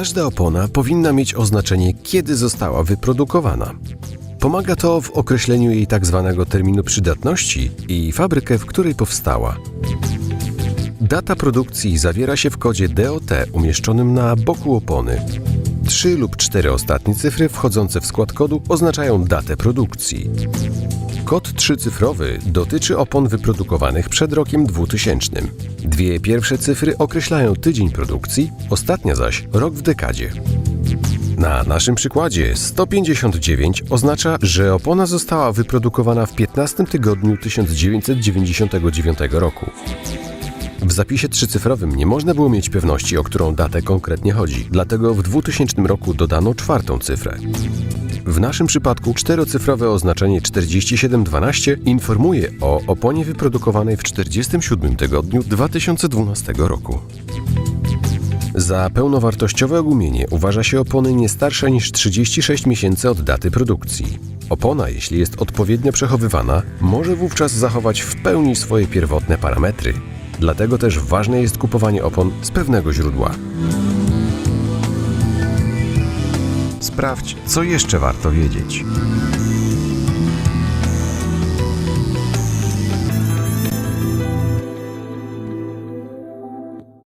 Każda opona powinna mieć oznaczenie, kiedy została wyprodukowana. Pomaga to w określeniu jej tak zwanego terminu przydatności i fabrykę, w której powstała. Data produkcji zawiera się w kodzie DOT umieszczonym na boku opony. Trzy lub cztery ostatnie cyfry wchodzące w skład kodu oznaczają datę produkcji. Kod trzycyfrowy dotyczy opon wyprodukowanych przed rokiem 2000. Dwie pierwsze cyfry określają tydzień produkcji, ostatnia zaś rok w dekadzie. Na naszym przykładzie 159 oznacza, że opona została wyprodukowana w 15 tygodniu 1999 roku. W zapisie trzycyfrowym nie można było mieć pewności, o którą datę konkretnie chodzi, dlatego w 2000 roku dodano czwartą cyfrę. W naszym przypadku czterocyfrowe oznaczenie 4712 informuje o oponie wyprodukowanej w 47 tygodniu 2012 roku. Za pełnowartościowe ogumienie uważa się opony nie starsze niż 36 miesięcy od daty produkcji. Opona, jeśli jest odpowiednio przechowywana, może wówczas zachować w pełni swoje pierwotne parametry. Dlatego też ważne jest kupowanie opon z pewnego źródła. Sprawdź, co jeszcze warto wiedzieć.